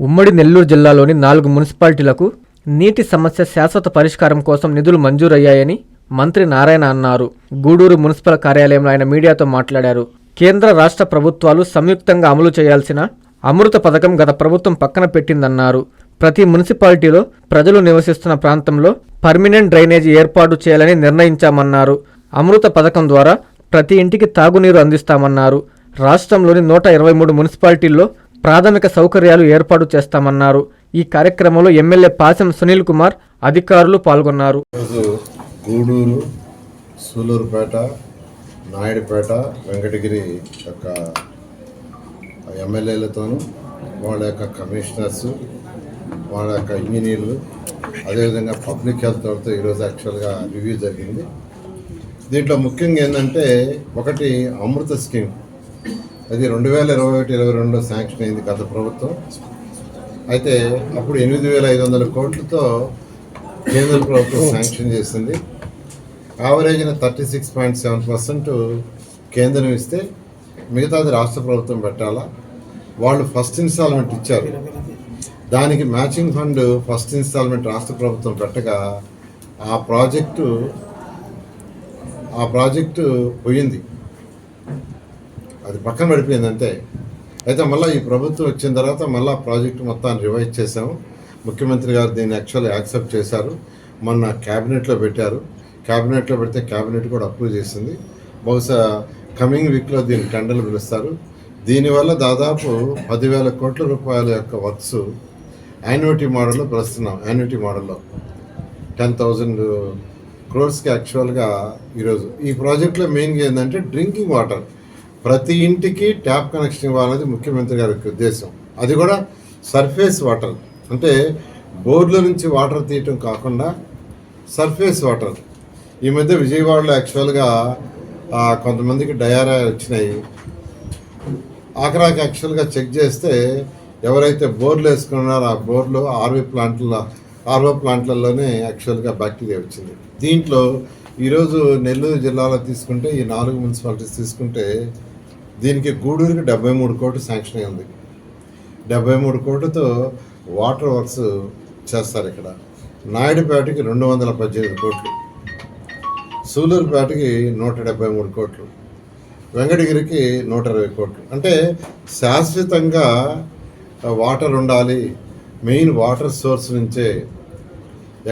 ఉమ్మడి నెల్లూరు జిల్లాలోని నాలుగు మున్సిపాలిటీలకు నీటి సమస్య శాశ్వత పరిష్కారం కోసం నిధులు మంజూరయ్యాయని మంత్రి నారాయణ అన్నారు. గూడూరు మున్సిపల్ కార్యాలయంలో ఆయన మీడియాతో మాట్లాడారు. కేంద్ర రాష్ట్ర ప్రభుత్వాలు సంయుక్తంగా అమలు చేయాల్సిన అమృత పథకం గత ప్రభుత్వం పక్కన పెట్టిందన్నారు. ప్రతి మున్సిపాలిటీలో ప్రజలు నివసిస్తున్న ప్రాంతంలో పర్మినెంట్ డ్రైనేజీ ఏర్పాటు చేయాలని నిర్ణయించామన్నారు. అమృత పథకం ద్వారా ప్రతి ఇంటికి తాగునీరు అందిస్తామన్నారు. రాష్ట్రంలోని నూట ఇరవై మూడు మున్సిపాలిటీల్లో ప్రాథమిక సౌకర్యాలు ఏర్పాటు చేస్తామన్నారు. ఈ కార్యక్రమంలో ఎమ్మెల్యే పాసెం సునీల్ కుమార్ అధికారులు పాల్గొన్నారు. గూడూరు సూలూరుపేట నాయుడుపేట వెంకటగిరి యొక్క ఎమ్మెల్యేలతోనూ వాళ్ళ యొక్క కమిషనర్స్ వాళ్ళ యొక్క ఇంజనీర్లు అదేవిధంగా పబ్లిక్ హెల్త్ వాళ్ళతో ఈరోజు యాక్చువల్గా రివ్యూ జరిగింది. దీంట్లో ముఖ్యంగా ఏంటంటే ఒకటి అమృత స్కీమ్. అది రెండు వేల ఇరవై ఒకటి ఇరవై రెండులో శాంక్షన్ అయింది గత ప్రభుత్వం. అయితే అప్పుడు ఎనిమిది వేల ఐదు వందల కోట్లతో కేంద్ర ప్రభుత్వం శాంక్షన్ చేసింది. యావరేజ్న thirty six point seven percent కేంద్రం ఇస్తే మిగతాది రాష్ట్ర ప్రభుత్వం పెట్టాలా? వాళ్ళు ఫస్ట్ ఇన్స్టాల్మెంట్ ఇచ్చారు. దానికి మ్యాచింగ్ ఫండ్ ఫస్ట్ ఇన్స్టాల్మెంట్ రాష్ట్ర ప్రభుత్వం పెట్టగా ఆ ప్రాజెక్టు ఆ ప్రాజెక్టు పోయింది. అది పక్కన పడిపోయింది అంతే. అయితే మళ్ళీ ఈ ప్రభుత్వం వచ్చిన తర్వాత మళ్ళీ ప్రాజెక్ట్ మొత్తాన్ని రివైజ్ చేశాము. ముఖ్యమంత్రి గారు దీన్ని యాక్చువల్లీ యాక్సెప్ట్ చేశారు. మొన్న క్యాబినెట్లో పెట్టారు. క్యాబినెట్లో పెడితే క్యాబినెట్ కూడా అప్రూవ్ చేసింది. బహుశా కమింగ్ వీక్లో దీన్ని టెండర్లు పిలుస్తారు. దీనివల్ల దాదాపు పదివేల కోట్ల రూపాయల యొక్క వర్క్స్ యాన్యుటీ మోడల్లో పిలుస్తున్నాం యాన్యుటీ మోడల్లో. టెన్ థౌజండ్ క్రోర్స్కి యాక్చువల్గా ఈరోజు. ఈ ప్రాజెక్ట్లో మెయిన్గా ఏంటంటే డ్రింకింగ్ వాటర్. ప్రతి ఇంటికి ట్యాప్ కనెక్షన్ ఇవ్వాలనేది ముఖ్యమంత్రి గారి ఉద్దేశం. అది కూడా సర్ఫేస్ వాటర్. అంటే బోర్ల నుంచి వాటర్ తీయటం కాకుండా సర్ఫేస్ వాటర్. ఈ మధ్య విజయవాడలో యాక్చువల్గా కొంతమందికి డయారా వచ్చినాయి. ఆఖరాకి యాక్చువల్గా చెక్ చేస్తే ఎవరైతే బోర్లు వేసుకున్నారో ఆ బోర్లు ఆర్వీ ప్లాంట్ల ఆర్వో ప్లాంట్లలోనే యాక్చువల్గా బ్యాక్టీరియా వచ్చింది. దీంట్లో ఈరోజు నెల్లూరు జిల్లాలో తీసుకుంటే ఈ నాలుగు మున్సిపాలిటీస్ తీసుకుంటే దీనికి గూడూరుకి డెబ్బై మూడు కోట్లు శాంక్షన్ అయింది డెబ్బై మూడు కోట్లతో వాటర్ వర్క్స్ చేస్తారు ఇక్కడ. నాయుడుపేటకి రెండు వందల పద్దెనిమిది కోట్లు. సూలూరుపేటకి నూట డెబ్బై మూడు కోట్లు. వెంకటగిరికి నూట ఇరవై కోట్లు. అంటే శాశ్వతంగా వాటర్ ఉండాలి. మెయిన్ వాటర్ సోర్స్ నుంచే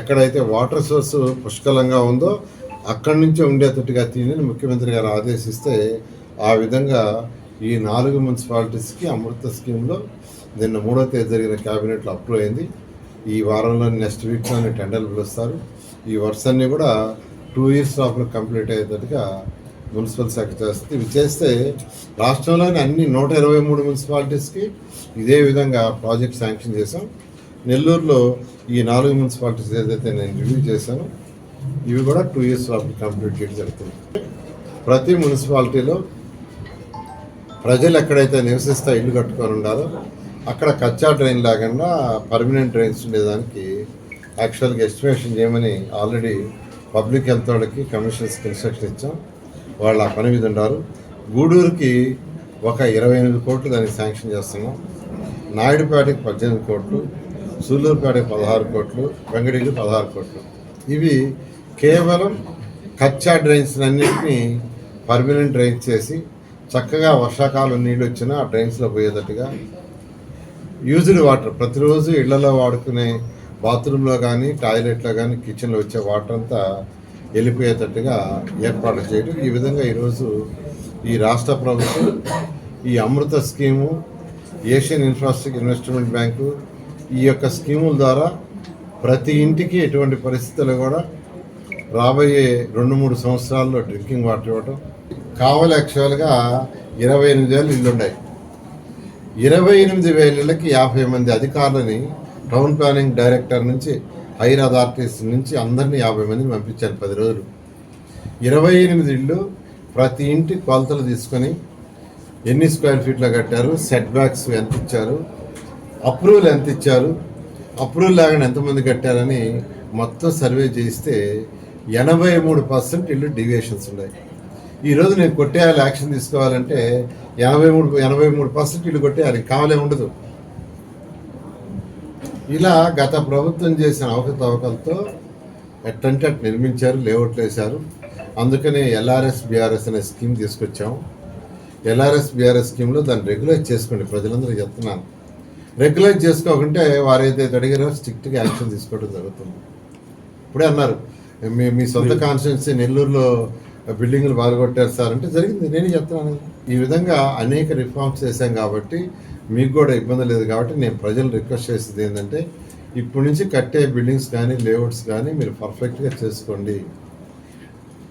ఎక్కడైతే వాటర్ సోర్స్ పుష్కలంగా ఉందో అక్కడి నుంచే ఉండేటట్టుగా తీయని ముఖ్యమంత్రి గారు ఆదేశిస్తే ఆ విధంగా ఈ నాలుగు మున్సిపాలిటీస్కి అమృత స్కీమ్లో నిన్న మూడో తేదీ జరిగిన క్యాబినెట్లో అప్రూవ్ అయింది. ఈ వారంలో నెక్స్ట్ వీక్లో టెండర్లు పిలుస్తారు. ఈ వర్క్స్ అన్నీ కూడా టూ ఇయర్స్ లోపల కంప్లీట్ అయ్యేటట్టుగా మున్సిపల్ శాఖ చేస్తుంది. ఇవి చేస్తే రాష్ట్రంలోని అన్ని నూట ఇరవై మూడు మున్సిపాలిటీస్కి ఇదే విధంగా ప్రాజెక్ట్ శాంక్షన్ చేశాం. నెల్లూరులో ఈ నాలుగు మున్సిపాలిటీస్ ఏదైతే నేను రివ్యూ చేశాను ఇవి కూడా టూ ఇయర్స్ లోపల కంప్లీట్ చేయడం జరుగుతుంది. ప్రతి మున్సిపాలిటీలో ప్రజలు ఎక్కడైతే నివసిస్తా ఇల్లు కట్టుకొని ఉండాలో అక్కడ కచ్చా డ్రైన్ లేకుండా పర్మనెంట్ డ్రైన్స్ ఉండేదానికి యాక్చువల్గా ఎస్టిమేషన్ చేయమని ఆల్రెడీ పబ్లిక్ హెల్త్ వాళ్ళకి కమిషనర్స్కి ఇన్స్ట్రక్షన్ ఇచ్చాం. వాళ్ళు ఆ పని మీద ఉన్నారు. గూడూరుకి ఒక ఇరవై ఎనిమిది కోట్లు దానికి శాంక్షన్ చేస్తున్నాం. నాయుడుపేటకి పద్దెనిమిది కోట్లు సూళ్ళూరుపేటకి పదహారు కోట్లు వెంకటగిరి పదహారు కోట్లు. ఇవి కేవలం కచ్చా డ్రైన్స్ అన్నింటినీ పర్మనెంట్ డ్రైన్స్ చేసి చక్కగా వర్షాకాలం నీళ్ళు వచ్చినా ఆ డ్రైన్స్లో పోయేటట్టుగా యూజ్డ్ వాటర్. ప్రతిరోజు ఇళ్ళలో వాడుకునే బాత్రూంలో కానీ టాయిలెట్లో కానీ కిచెన్లో వచ్చే వాటర్ అంతా వెళ్ళిపోయేటట్టుగా ఏర్పాటు చేయడం. ఈ విధంగా ఈరోజు ఈ రాష్ట్ర ప్రభుత్వం ఈ Amrut scheme Asian infrastructure investment bank ఈ యొక్క స్కీముల ద్వారా ప్రతి ఇంటికి ఎటువంటి పరిస్థితుల్లో కూడా రాబోయే రెండు మూడు సంవత్సరాల్లో డ్రింకింగ్ వాటర్ ఇవ్వటం కావాలి యాక్చువల్గా ఇరవై ఎనిమిది వేలు ఇల్లు ఇరవై ఎనిమిది వేల ఇళ్ళకి యాభై మంది అధికారులని టౌన్ ప్లానింగ్ డైరెక్టర్ నుంచి హైర్ అథారిటీస్ నుంచి అందరినీ యాభై మందిని పంపించాను పది రోజులు. ఇరవై ఎనిమిది ఇళ్ళు ప్రతి ఇంటి కొలతలు తీసుకొని ఎన్ని స్క్వేర్ ఫీట్లో కట్టారు సెట్ బ్యాక్స్ ఎంత ఇచ్చారు అప్రూవల్ ఎంత ఇచ్చారు అప్రూవల్ లేకుండా ఎంతమంది కట్టారని మొత్తం సర్వే చేస్తే ఎనభై మూడు పర్సెంట్ ఇల్లు డివియేషన్స్ ఉన్నాయి. ఈరోజు నేను కొట్టేయాలి యాక్షన్ తీసుకోవాలంటే ఎనభై మూడు ఎనభై మూడు పర్సెంట్ ఇల్లు కొట్టేయాలి కావాలే ఉండదు. ఇలా గత ప్రభుత్వం చేసిన అవకతవకలతో ఎట్టంటే అటు నిర్మించారు లేఅవుట్లు వేశారు. అందుకనే ఎల్ఆర్ఎస్ బీఆర్ఎస్ అనే స్కీమ్ తీసుకొచ్చాము ఎల్ఆర్ఎస్ బీఆర్ఎస్ స్కీమ్లో దాన్ని రెగ్యులేట్ చేసుకోండి ప్రజలందరూ చెప్తున్నాను. రెగ్యులేట్ చేసుకోకుంటే వారు ఏదైతే అడిగారో స్ట్రిక్ట్గా యాక్షన్ తీసుకోవడం జరుగుతుంది. ఇప్పుడే అన్నారు మీ మీ సొంత కాన్స్టిట్యున్సీ నెల్లూరులో బిల్డింగ్లు బాగుకొట్టారు సార్ అంటే జరిగింది. నేనే చెప్తున్నాను. ఈ విధంగా అనేక రిఫార్మ్స్ చేశాం కాబట్టి మీకు కూడా ఇబ్బంది లేదు కాబట్టి నేను ప్రజలు రిక్వెస్ట్ చేసేది ఏంటంటే ఇప్పటి నుంచి కట్టే బిల్డింగ్స్ కానీ లేఅవుట్స్ కానీ మీరు పర్ఫెక్ట్గా చేసుకోండి.